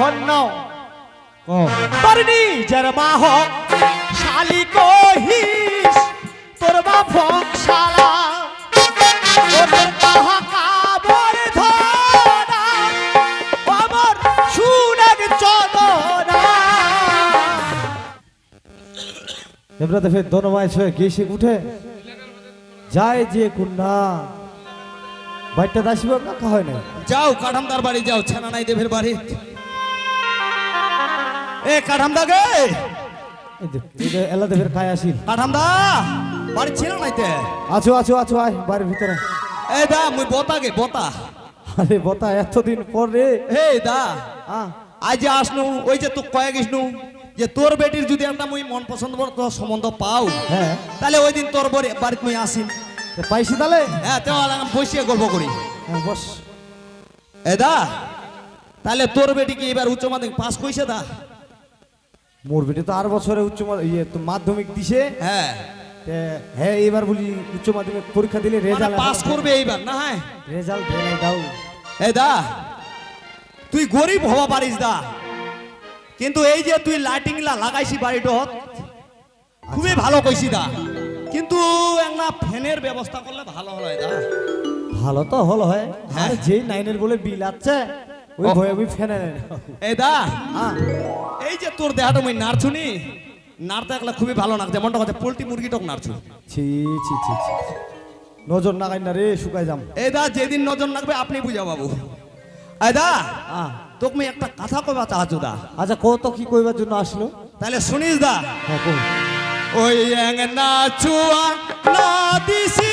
হন্য তোর নিজের হোক শালি কহিস তোর বাপ শালা ওদের কাহা কাবর ধরা আমার সুনাগ চদনা এমরাতে ফের দনমায় ছয়ে গেছে উঠে। যায় যে কুন্না বাইরটা দাসিব কাকা হয় না যাও কাঠামদার বাড়ি যাও ছেনা নাই দেবের বাড়ি। এ কাঠামদা গে। এলা দেবের কাঠামদা বাড়ি ছিল নাইতে আছো আছো আছো আয় বাড়ির ভিতরে। এ দা মুই বতা গে বতা। আরে বতা এতদিন পর। রে হে দা আজ যে আসনু ওই যে তো কয়ে গেছনু যে তোর বেটির যদি একটা মুই মন পছন্দ সম্বন্ধ পাও হ্যাঁ। তাহলে ওই দিন তোর বাড়ি বাড়িতে মুই আসিম। তে পাইছি তাহলে? হ্যাঁ তো বসিয়ে গল্প করি। হ্যাঁ বস। এ দা তাহলে তোর বেটি কি এবার উচ্চ মাধ্যমিক পাস কইছে দা? মোর বেটি তো আর বছরে উচ্চ ইয়ে তো মাধ্যমিক দিছে। হ্যাঁ। হ্যাঁ এবার বলি উচ্চ মাধ্যমিক পরীক্ষা দিলে মানে রেজাল্ট পাস করবে এইবার না হ্যাঁ? রেজাল্ট দেয় দাও। এ দা তুই গরিব হওয়া পারিস দা। কিন্তু এই যে তুই লাইটিংলা লাগাইছি বাড়িটত খুবই ভালো কইছি দা। কিন্তু একটা ফ্যানের ব্যবস্থা করলে ভালো হয় দা। ভালো তো হল হয়। হ্যাঁ। যেই নাইনের বলে বিল আছে ওই ভয়ে আমি ফেনে নেই। এ দা হ্যাঁ। এই যে তোর দেহাটা মুই নাড়ছুনি নাড়তে একলা খুবই ভালো নাচ যেমনটা কথা পোলট্রি মুরগিটক নাড়ছু। ছি ছি ছি ছি নজর নাগাই না রে শুকাই যাম। এই দা যেদিন নজর রাখবে আপনি বুঝা বাবু এই দা আহ, তোকে মুই একটা কথা কইবা চাহাচ্ছু দা। আচ্ছা কত কি কইবার জন্য আসলো? তাহলে শুনিস দা। হ্যাঁ ওই না চুয়া না দিছি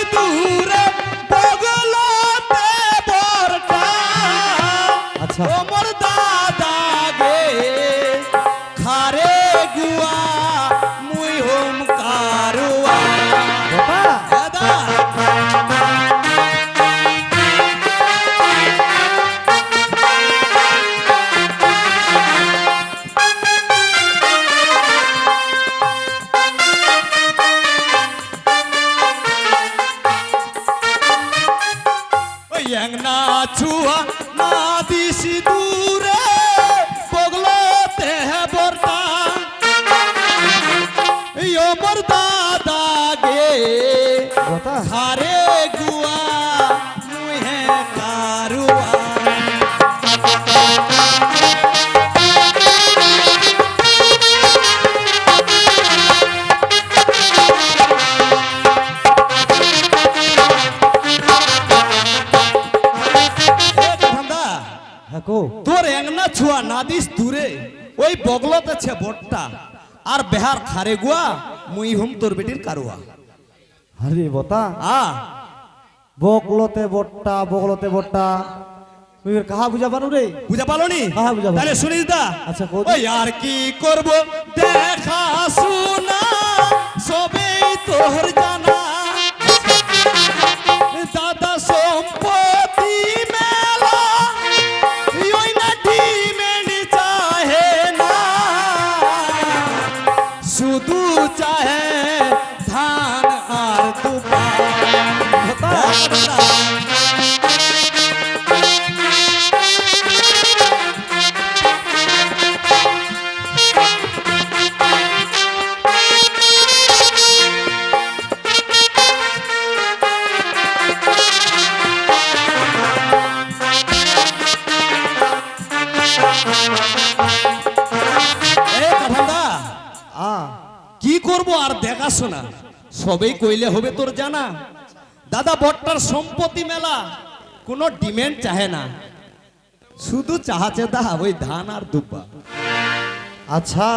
ওই বগলতে ছে বটটা। আর বেহার খারে গুয়া মুই হুম তোর বেটির কারুয়া। আরে বতা। আ। বকলতে বট্টা বকলতে বট্টা। তুই কাহা বুঝা পারু রে? বুঝা পালোনি হ্যাঁ, বুঝা পারলাম। তাহলে শুনিস দা। আচ্ছা, ওই আর কি করব? দেখা শোনা সবেই তোর জানা। সবেই কইলে হবে তোর জানা। দাদা বট্টার সম্পত্তি মেলা কোনো ডিমেন্ড চাহে না। শুধু চাহাছে দা ওই ধান আর দুপা আচ্ছা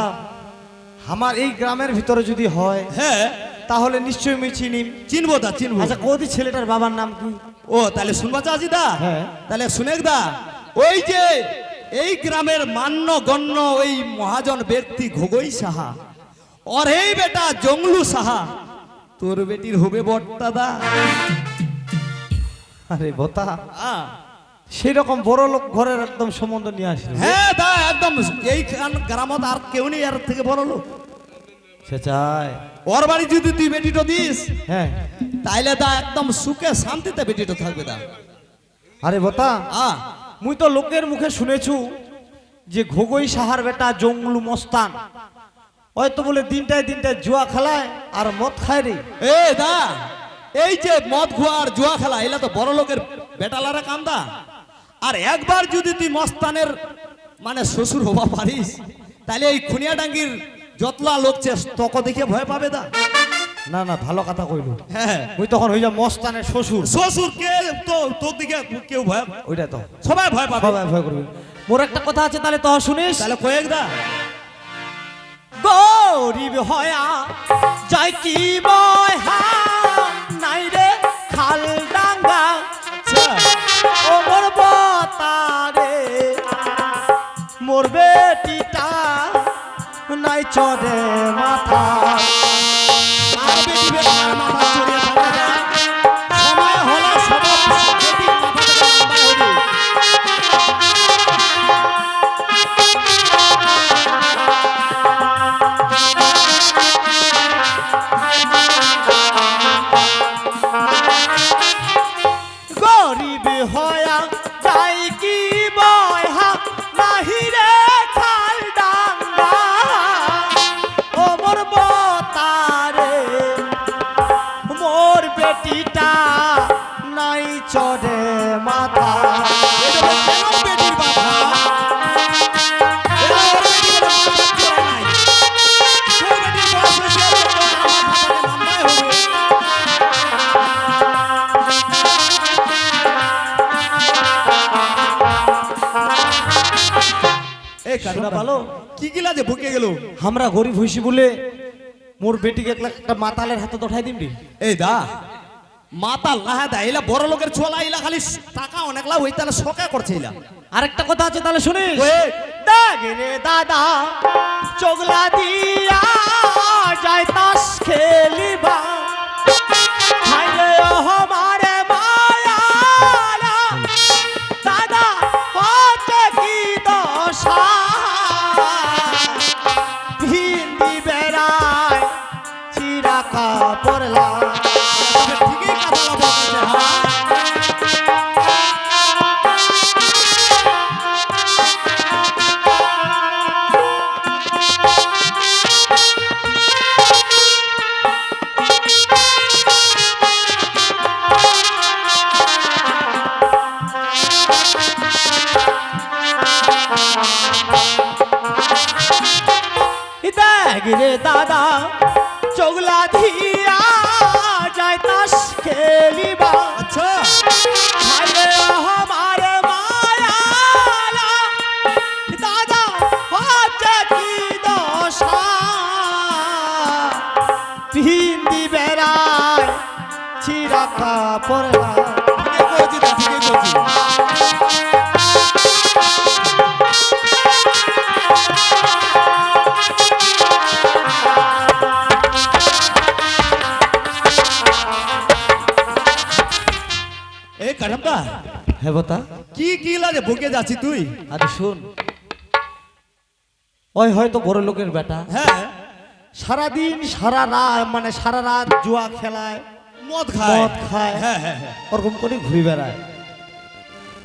আমার এই গ্রামের ভিতরে যদি হয় হ্যাঁ। তাহলে নিশ্চয়ই আমি চিনি। চিনবো দা চিনবো। আচ্ছা কোদি ছেলেটার বাবার নাম কি? ও তাহলে শুনবা চাচি দা। হ্যাঁ। তাহলে শুনেক দা ওই যে এই গ্রামের মান্য গণ্য ওই মহাজন ব্যক্তি ঘগই সাহা ওর এই বেটা জংলু সাহা। তোর বেটির হবে বট্টা দা আরে বতা আ। সেই রকম বড় লোক ঘরের একদম সম্বন্ধ নিয়ে আসলো। হ্যাঁ দা একদম এই গ্রামত আর কেউ নেই আর থেকে বড় লোক। সে চায়। ওর বাড়ি যদি তুই বেটিটা দিস হ্যাঁ। তাইলে দা একদম সুখে শান্তিতে বেটিটা থাকবে দা আরে বতা আ। মুই তো লোকের মুখে শুনেছু যে ঘোগই সাহার বেটা জঙ্গলু মস্তান। হয়তো বলে দিনটায় দিনটায় জুয়া খেলায় আর মদ খায় রে। এ দা এই যে মদ খোয়া আর জুয়া খেলা এলা তো বড় লোকের বেটালারা কান্দা। আর একবার যদি তুই মস্তানের মানে শ্বশুর হবা পারিস তাহলে এই খুনিয়াডাঙ্গির যতলা লোক চেস তক দেখে ভয় পাবে দা। না না ভালো কথা কইল। হ্যাঁ। ওই তখন হয়ে যা মস্তানের শ্বশুর। শ্বশুর কে তো তোর দিকে কেউ ভয় ওইটা তো। সবাই ভয় পাবে। সবাই ভয় করবে। মোর একটা কথা আছে তাহলে তো শুনিস। তাহলে কয়েক দা। গরিব হয়া যাই কি মহা নাই রে খাল ডাঙ্গা। আচ্ছা ও মোর বতারে মোর বেটিটা নাই চরে মাথা। গিলা যে বুকে গেল। আমরা গরিব হইছি বলে মোর বেটিকে এক লাখ একটা মাতালের হাতে দঠাই দিমরি এই দা মাতা লাহা দা এলা বড় লোকের ছোলা এলা খালি টাকা অনেকলা ওই তাহলে শোকা করছে এলা। আরেকটা কথা আছে তাহলে শুনিস। দাগে রে দাদা চগলা দিয়া যায় তাস খেলিবা। হাইলে হমারে হ্যাঁ বতা। কি কি লাগে? বুকে যাচ্ছি তুই। আরে শোন। ওই হয়তো বড় লোকের বেটা। হ্যাঁ। সারাদিন সারা রাত মানে সারা রাত জুয়া খেলায় মদ খায়। মদ খায়। হ্যাঁ হ্যাঁ হ্যাঁ। ওরকম করে ঘুরে বেড়ায়।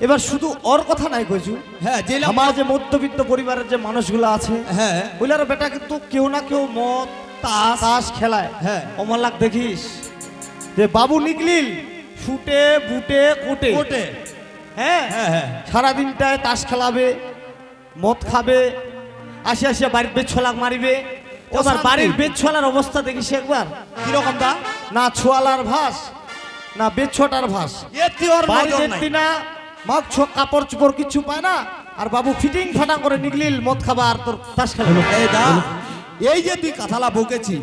এবার শুধু ওর কথা নাই কইছু হ্যাঁ যে আমার যে মধ্যবিত্ত পরিবারের যে মানুষগুলো আছে হ্যাঁ। ওইলার বেটা কিন্তু কেউ না কেউ মদ তাস তাস খেলায়। হ্যাঁ। অমলাক দেখিস? যে বাবু নিকলিল শুটে বুটে কোটে। কোটে। হ্যাঁ? হ্যাঁ হ্যাঁ। সারাদিনটায় তাস খেলাবে মদ খাবে আসে আসে বাড়ির বেছলাক মারিবে। এবার। বাড়ির বেছলার অবস্থা দেখিস একবার। কীরকম দা? না ছোয়ালার ভাস না ভাস। নজর নাই। দেখতি না মাগ ছো কাপড় চোপড় কিছু পায় না। আর বাবু ফিটিং ফাটা করে নিগলিল মদ খাবার তোর তাস খেলা এই দা এই যে তুই কথালা বকেছি।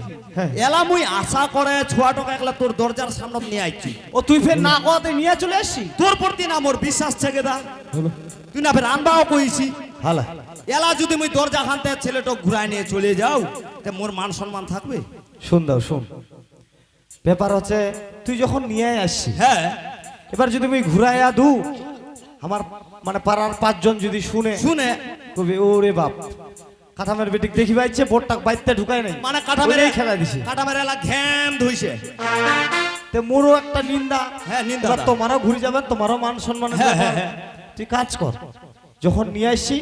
এলা মুই আশা করে ছোয়া টাকা একলা তোর দরজার সামনে নিয়ে আইছি। ও তুই ফের না কোয়াতে নিয়ে চলে আসছি তোর প্রতি না মোর বিশ্বাস থেকে দা। তুই না ফের আনবাও কইছি। ভালো এলা যদি মুই দরজা খানতে ছেলেটা ঘুরায় নিয়ে চলে যাও তে মোর মান সম্মান থাকবে? শুন দাও শুন। ব্যাপার হচ্ছে তুই যখন নিয়ে আসছি হ্যাঁ। এবার যদি আমি ঘুরাইয়া দু আমার মানে পাড়ার পাঁচজন যদি শুনে শুনে। কবি ওরে বাপ কাঠামের বেটিক দেখি পাইছে বোটটাক বাইতে ঢুকায় নাই। মানে কাঠামের খেলা দিছে। কাটা মেরে এলা ঘ্যাম ধুইছে। তে মোরও একটা নিন্দা। হ্যাঁ, নিন্দা তোমারও ঘুরে যাবেন তোমারও মান সম্মান হ্যাঁ, হ্যাঁ, হ্যাঁ। তুই কাজ কর। যখন নিয়ে আসছি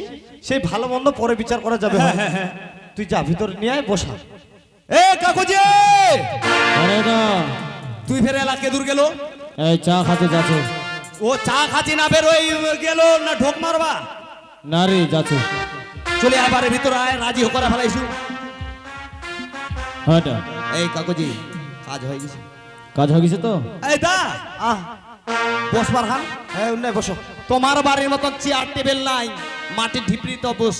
সেই ভালো মন্দ পরে বিচার করা যাবে হ্যাঁ, হয়। তুই যা ভিতর নিয়ে আয় বসা। এ কাকুজি! আরে না। তুই ফের এলা কেদুর গেল? এই চা খাতে যাচ্ছে। ও চা খাচ্ছি না বের ওই গেল না ঢোক মারবা? না রে যাচ্ছে। চলে আবার বাড়ির ভিতরে আয় রাজি করে ফেলাইছু। হ্যাঁ। এই কাকুজি কাজ হয়ে গেছে। কাজ হয়ে গেছে তো? এই দা আহ বসবার হান হ্যাঁ উন্নয় বসো। তোমার বাড়ির মতন চেয়ার টেবিল নাই মাটির ঢিপড়ি তো বস।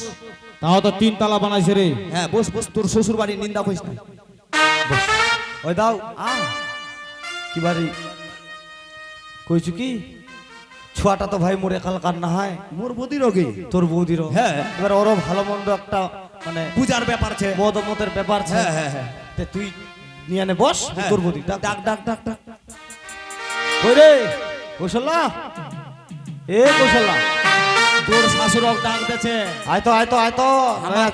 তাও তো তিন তালা বানাইছে রে। হ্যাঁ বস বস তোর শ্বশুর বাড়ির নিন্দা করিস না। ওই দাও। আহ, কি বাড়ি? কইছু কি? ছোয়াটা তো ভাই মোরে কাল কান্না হয়? মোর বদির রোগে। তোর বৌদিরও হ্যাঁ। এবার ওরও ভালো মন্দ একটা মানে পূজার ব্যাপার আছে। মদ মতের ব্যাপার আছে। হ্যাঁ, হ্যাঁ, হ্যাঁ। তে তুই নিয়ে নে বস হ্যাঁ। তোর বৌদি ডাক। ডাক ডাক ডাক ডাক। কই রে? কৌশল্যা এ কৌশল্যা তোর শাশুড়ক ডাক দিয়েছে। আয় তো আয় তো আয় তো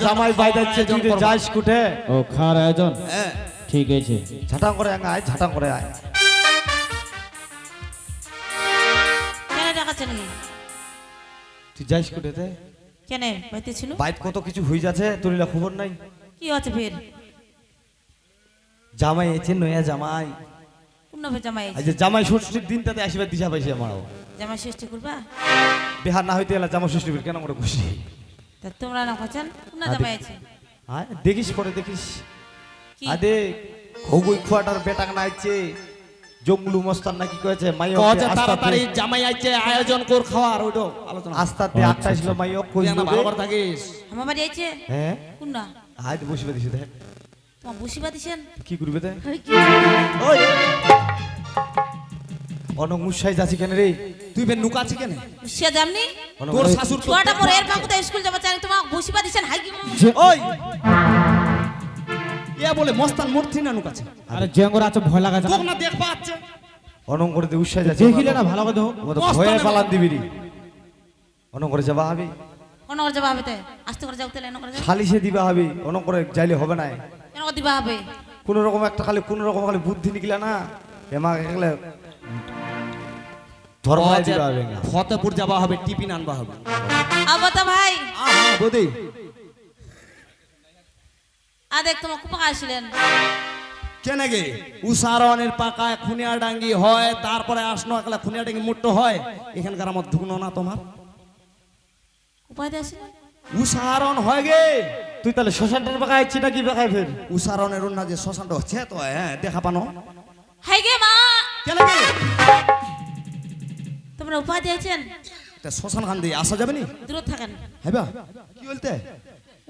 জামাই বাই যাচ্ছে আয়োজন তুই যাস কুটে। ও খার আয়োজন? হ্যাঁ। ঠিক আছে। ঝাটাং করে আয় ঝাটাং করে আয়। তুই যাইস কুটেতে কেন বাড়িতে ছিল? বাইত কত কিছু হয়ে যাচ্ছে তোর লা খবর নাই? কি আছে ফের? জামাই এছে নয়া জামাই। কোন জামাই আজ জামাই ষষ্ঠীর দিনটাতে আসবে দিশা পাইছে আমারও জামাই ষষ্ঠী করবা? বিহার না হইতে এলা জামা ষষ্ঠী কেন করে খুশি? তা তোমরা না খাচ্ছেন কোন জামাই আছে? আয় দেখিস পরে দেখিস। আদে খগুই খুয়াটার বেটাক নাইছে জঙ্গলু মস্তান নাকি কয়েছে? তাড়াতাড়ি জামাই আইছে আয়োজন কর খাওয়ার ওইটো আলোচনা। আস্তাতে আটটা ছিল মাই কই না ভালো করে থাকিস। আমার বাড়ি আছে হ্যাঁ? কোন না আয় তো বসিবে দিছে দেখ। তোমার বসিবা দিছেন কি করবে কি? ওই! অনক মুসাই যাচ্ছি কেন রে? তুই ফের নুকাছি কেন? সে জামনি তোর শাশুর ছোয়াটা পরে এর স্কুল যাবা চাই? তোমার বসিবা দিছেন হাই কি ওই! বলে মস্তান মূর্তি না নুকাছে। আরে জেঙ্গর আছে ভয় লাগা তোক না দেখ পাচ্ছে অনক করে দে উসাই যাচ্ছে দেখিলে না ভালো ও তো ভয়ে পালান দিবি রে অনক করে যাবা হবে? কোন করে যাবা হবে তে? আস্তে করে যাও তেলে এনে করে যাও। সালিশে দিবা হবে অনক করে যাইলে হবে না কেন দিবা হবে? কোন রকম একটা খালি কোন রকম খালি বুদ্ধি নিকলা না? এমা এগুলা ধর্ম দিবা হবে ফতেপুর যাবা হবে টিফিন আনবা হবে। আবাতা ভাই। আহা বদি। আ দেখ তোমার কুপা আসলেন কেন গে উসারনের পাকায় খুনিয়া ডাঙ্গি হয় তারপরে আসনো একলা খুনিয়া ডাঙ্গি মুট্টো হয় এখানকার আমার ধুনো না তোমার? উপায় দিয়ে আসলেন উসারন হয় গে তুই তাহলে শ্মশানটার বাঁকা আইছি নাকি বাঁকায় ফের? উসারনের না যে শ্মশানটা হচ্ছে তো হ্যাঁ দেখা পানো। হাই গে মা! কেন গে তোমরা উপায় দিয়েছেন? তা শ্মশান খান দিয়ে আসা যাবে নি? দূর থাকেন। হ্যাঁ কি বলতে?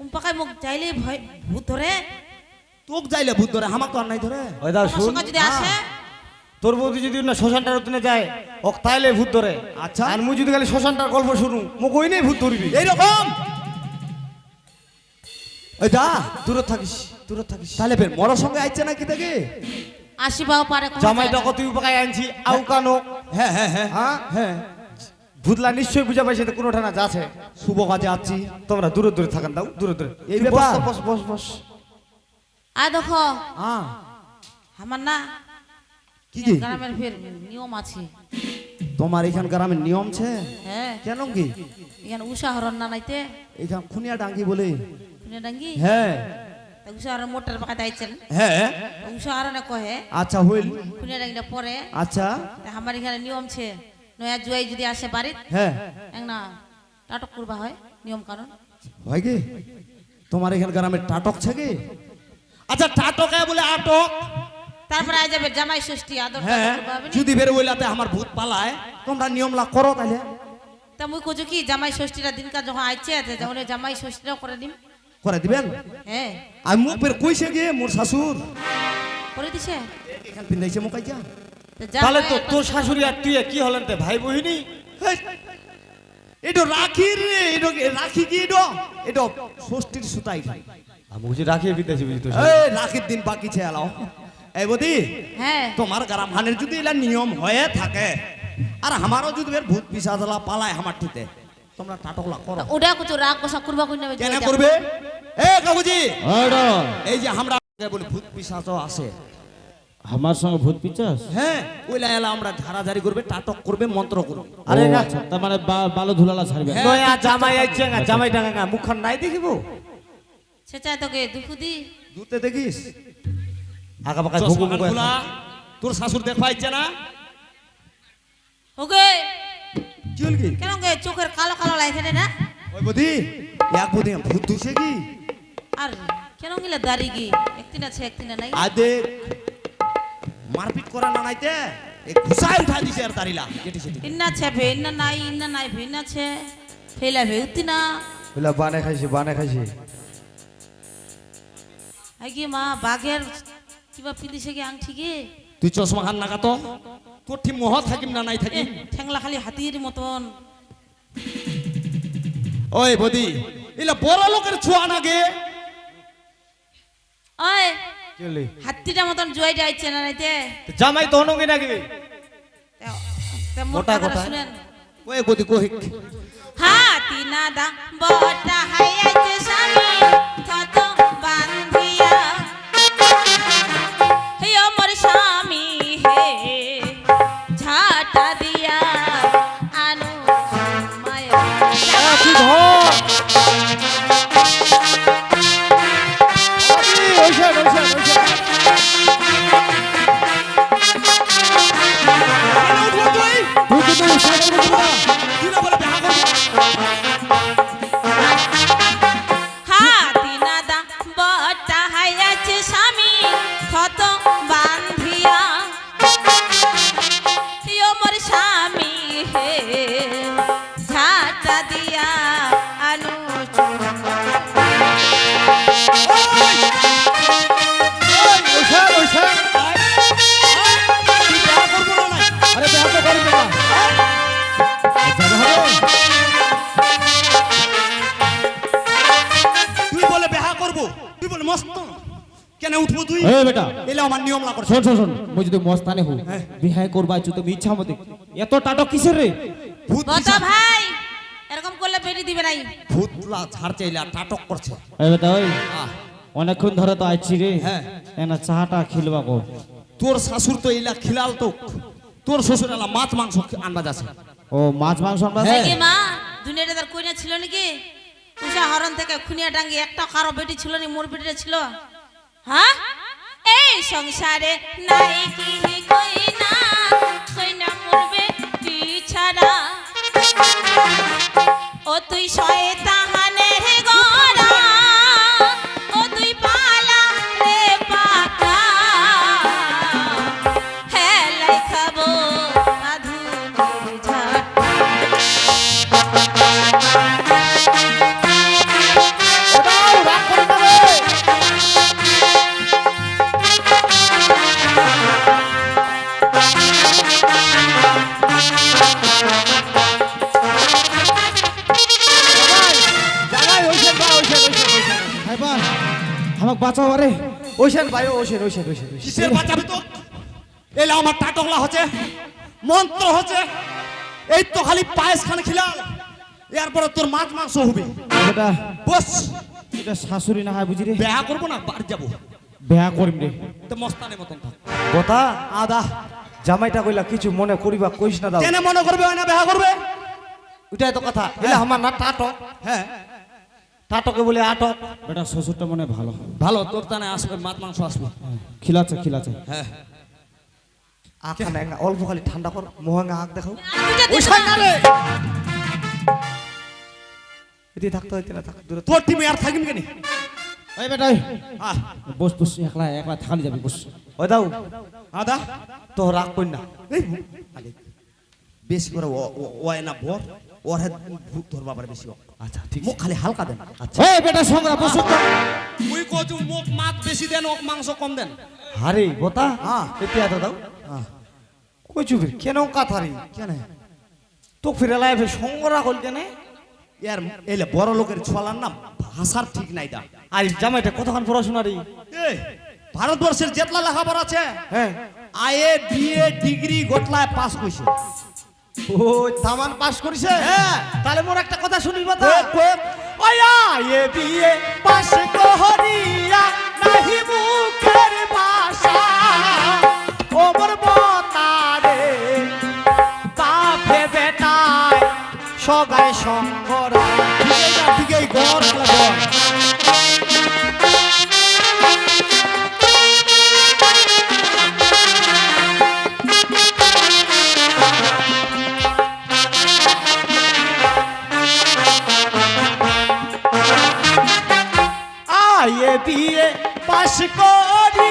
উম্পাকায় মুখ চাইলে ভয় ভূত ধরে তোক যাইলে ভূত ধরে হামাক তো আর নাই ধরে ওই দাও শুন। সঙ্গে যদি আসে। তোর বৌদি যদি না শ্মশানটার ওখানে যায় ওক তাইলে ভূত ধরে আচ্ছা। আর মুই যদি খালি শ্মশানটার গল্প শুনু মোক ওই নেই ভূত ধরবি এইরকম! ওই দা দূরে থাকিস দূরে থাকিস। তাহলে ফের মরার সঙ্গে আইছে না কি দেখে আসিবাও পারে কোনো জামাই যায় না। তুই বাঁকায় আনছি আউ কানো হ্যাঁ হ্যাঁ হ্যাঁ। হ্যাঁ। হ্যাঁ। ভূতলা নিশ্চয়ই বুঝা পাইছে কোনো ঠানা যাচ্ছে। শুভ কাজে আছি তোমরা দূরে দূরে থাকেন দাও দূরে দূরে। এই ব্যাপার? বস বস বস। আয় দেখো। হ্যাঁ। আমার না কি কি গ্রামের ফের নিয়ম আছে। তোমার এখান গ্রামের নিয়ম আছে হ্যাঁ। কেন কি? এখানে উষা হরণ না নাইতে। এখান খুনিয়া ডাঙ্গি বলে। খুনে ডাঙ্গি? হ্যাঁ। তা মোটর পাকা দাইছেন হ্যাঁ। কহে আচ্ছা হইল। খুনে ডাঙ্গিটা পরে। আচ্ছা। আমার এখানে নিয়ম ছে। নয়া জুয়াই যদি আসে বাড়িত হ্যাঁ। না নাটক করবা হয় নিয়ম কানুন হয় গে তোমার এখানকার আমি টাটক গে আচ্ছা টাটক বলে আটক। তারপরে আয় যাবে জামাই ষষ্ঠী আদর হ্যাঁ যদি বের বইলাতে আমার ভূত পালায় তোমরা নিয়মলা করো তাহলে তা মুই কোচো কি জামাই ষষ্ঠীটা দিনকার যখন আইছে যখন ওই জামাই ষষ্ঠীটাও করে দিম করে দিবেন? হ্যাঁ। আর মুখ বের কইছে গে মোর শাশুর? করে দিছে? এখান পিন্দাইছে মুখ তাহলে তো তোর শাশুড়ি আর তুই কি হলেন তে ভাই বহিনী? এটা রাখি রে এটা রাখি কি এটা এটা ষষ্ঠীর সুতাই খাই। আমি বুঝি রাখিয়ে বিদ্যাছি বুঝি তোর এই রাখির দিন বাকি ছে এলাও। এই বদি হ্যাঁ। তোমার গ্রাম হানের যদি এলা নিয়ম হয়ে থাকে আর আমারও যদি এর ভূত পিসাজলা পালায় আমার ঠিতে তোমরা টাটকলা করো। ওটা কুচো রাগ কষা করবা কই নেবে কেন করবে? এ কাকুজি এই যে আমরা বলি ভূত পিসাচ আছে আমার সঙ্গে ভূত পিচাস? হ্যাঁ ওই লাইলা আমরা ঝাড়াঝাড়ি করবে টাটক করবে মন্ত্র করবে। আরে না তার মানে বা- বালো ধুলালা ছাড়বে। হ্যাঁ। নয়া জামাই আইছে না জামাই টাঙ্গা মুখখান নাই দেখিব? সে চাই তোকে দুঃখ দি। দুতে দেখিস? আগা পাকা ঘুঘু চশমাখান তোর শাশুর দেখা ইচ্ছে না? ওকে। কি কি? কেন গে চোখের কালো কালো লাগছে রে না? ওই বদি এক বদি ভূত ধুছে কি? আর কেন গেলে দাড়ি কি? একদিন আছে একদিন নাই। আদে মারপিট করা না নাইতে এই ঘুষায় উঠা দিছে আর তারিলা কেটে সেটি। ইন্না আছে ভে ইন্না নাই ইন্না নাই ভে ইন্না আছে। ফেলা ভে উত্তি না। বলে বানে খাইছে বানে খাইছে। আই কি মা বাঘের কিবা পিলিছে কি আংটি কি? তুই চশমা খান নাকা তো তোর ঠিক মহ থাকিম না নাই থাকিম ঠ্যাংলা খালি হাতির মতন। ওই বদি এলা বড় লোকের ছোঁয়া না গে? ওই হাতিটা মতন জয় যাইছে না নাইতে জামাই তো অনুগে নাকি কথাটা গোটা। শুনেন। ওই গতি কহিক। হাতি নাদা বটা হাইয়াছে স্বামী থত বান্ধিয়া এই বেটা। এলে আমার নিয়ম না করছে। শোন শোন শোন। মুই যদি মস্তানে হু বিহাই করবা চু তুমি ইচ্ছা মতে। এত টাটক কিসের রে? ভূত গত ভাই এরকম করলে বেরি দিবে নাই। ভূতলা ঝাড় চাইলে নাটক করছে। এই বেটা ওই। আহ, অনেকক্ষণ ধরে তো আইছি রে। হ্যাঁ। এনা চাটা খিলবা কো। তোর শাশুর তো এলা খিলাল তো। তোর শ্বশুর এলা মাছ মাংস আনবা যাচ্ছে ও মাছ মাংস আমরা হ্যাঁ। কি মা দুনিয়াটা তার কইনা ছিল নাকি? উষা হরণ থেকে খুনিয়া ডাঙ্গি একটা কারও বেটি ছিল নি মোর বেটিটা ছিল। হ্যাঁ? সংসারে নাই কি কই না মরবে তুই ছাড়া? ও তুই শয়তানে। বাঁচাও আরে। ওইসেন ভাই ওইসেন ওইসেন ওইসেন কিসের বাঁচাবে তো এলে আমার টাটকলা হচ্ছে মন্ত্র হচ্ছে। এই তো খালি পায়েস খান খিলাল। এরপরে তোর মাছ মাংস হবে। বেটা বস। এটা শাশুড়ি না হয় বুঝি রে বেহা করব না বাড়ি যাব। বেহা করিম রে। তো মস্তানের মতন থাক। কথা? আদা। জামাইটা কইলা কিছু মনে করিবা কইস না দাও। কেন মনে করবে হয় না বেহা করবে? ওইটাই তো কথা। এলা আমার না টাটক। হ্যাঁ। টাটকে বলে আটক। বেটা শ্বশুরটা মনে হয় ভালো। ভালো তোর তানে আসবে মাছ মাংস আসবে। খিলাচ্ছে খিলাচ্ছে। হ্যাঁ। আখানে অল্প খালি ঠান্ডা কর মোহাঙ্গা আঁক দেখাও। ওই না। এটি থাকতে হইতে না থাক দূরে তোর টিমে আর থাকিম কেন? এই বেটা আহ, বস বস একলা একলা থাকালি যাবি বস। ওই দাও। আদা। তো রাগ কই না। এই বেশি করে ও- ও- ও না বর ওর হাত ভূত ধরবা পারে বেশি আচ্ছা ঠিক মুখ খালি হালকা দেন। আচ্ছা। এই বেটা সংগ্রা বস মুই কচু মুখ মাছ বেশি দেন ওক মাংস কম দেন। হারে বতা? হ্যাঁ। এটি এত দাও। কই চুবির কেন কাথারি কেন? তো ফিরে লাই ফির সঙ্গরা হল কেন? ইয়ার এলে বড় লোকের ছোয়ালার না ভাষার ঠিক নাই দা। আর জামাইটা কতক্ষণ পড়াশোনা রে এই, ভারতবর্ষের যেতলা লেখাপড়া আছে। হ্যাঁ। আইএ বিএ ডিগ্রি গোটলায় পাস কইছে। ও সামান পাস করিছে হ্যাঁ। তাহলে মোর একটা কথা কয়েক, কয়েক। ওয়া এ বিয়ে পাস নাহি মুখের করিয়া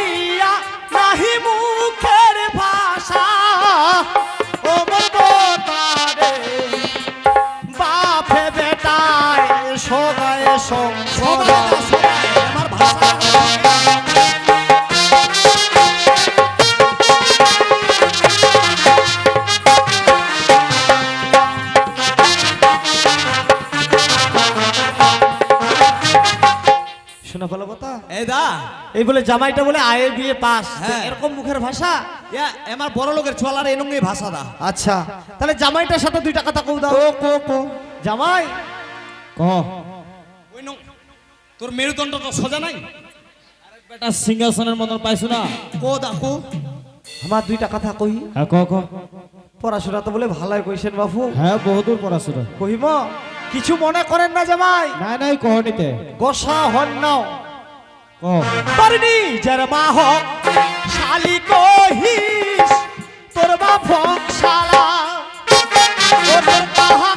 এই বলে জামাইটা বলে আয়ে বিয়ে পাস। হ্যাঁ। এরকম মুখের ভাষা? আমার বড় লোকের ছোয়ালার এনঙ্গে ভাষা দা আচ্ছা তাহলে জামাইটার সাথে দুইটা কথা কও দাও। কো কো জামাই। ক? ওই তোর মেরুদণ্ডটা সোজা নাই? বেটা সিংহাসনের মতন পাইছো না? কো দা কো আমার দুইটা কথা কই। হ্যাঁ ক ক। পড়াশোনা তো বলে ভালোই কইছেন বাবু হ্যাঁ বহুদূর পড়াশোনা। কহিম কিছু মনে করেন না জামাই? নাই নাই কহনিতে। গোসা হন নাও। ক পারনি যার মা হোক শালি কহিস তোর বাপ শালা। তোর কাহা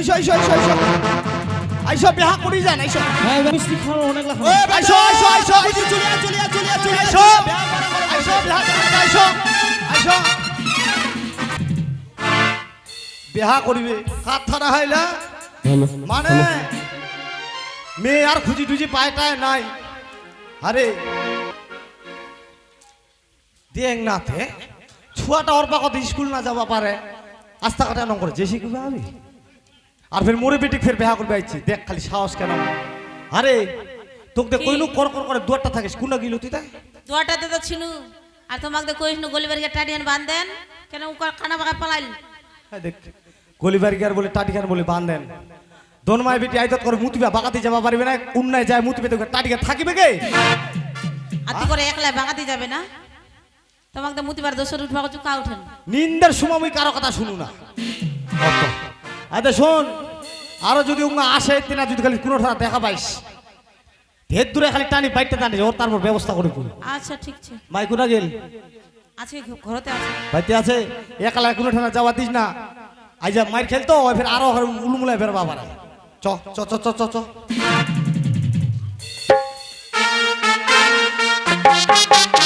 আইসো, আইসো, আইসো, আইসো, আইসো, আইসো। আইসো, বিহা করি যান, আইসো। হ্যাঁ মিষ্টি খাওয়া অনেক লাগবে আইসো, আইসো, আইসো, আইসো, চলিয়া চলিয়া চলিয়া চলিয়া আইসো। আইসো, বিহা আইসো, আইসো। বিহা করিবে কাত থানা হাইলা মানে মেয়ে আর খুঁজি টুজি পায় টায় নাই আরে দেখ ছুয়াটা ওর পাকত স্কুল না যাবা পারে আস্তা কাটা নং করে যে শিখবে আমি আর ফের মোরে বেটি ফের বেহা করবে আইছি। দেখ খালি সাহস কেন? আরে তোকে কইনু কর কর করে দুয়ারটা থাকিস কোনটা গিলো তুই তাই দুয়াটাতে তো ছিনু। আর তোমাকে কইস না গলিবাড়ি টাটিয়ান বান্ধেন কেন উকার কানা বাগা পালাইল? হ্যাঁ দেখ গলিবার গিয়ার বলে টাটিকার বলে বান্ধেন। দোন মায় বেটি আইতত করে মুতবে বাগাতে যাবা পারবে না উন্নায় যায় মুতবে তো টাটিকা থাকিবে গে আতি করে একলা বাগাতে যাবে না? তোমাকে মুতিবার দোষর উঠবা চুকা উঠেন। নিন্দার সময় কারও কথা শুনু না। আচ্ছা শোন। আরও যদি উঙ্গা আসে তিনা যদি খালি কোনো দেখা পাইস ভেদ দূরে খালি টানি বাইটটা টানি ওর তারপর ব্যবস্থা করে আচ্ছা ঠিক আছে। মাই কোনা গেল? আছে ঘরতে আছে। বাইতে আছে? একলা কোনো ঠানা যাওয়া দিস না। আইজা মাইর খেলতো ওই ফের আরও উলমুলায় ফের বাবারা চ চ চ চ চ চ। Thank you.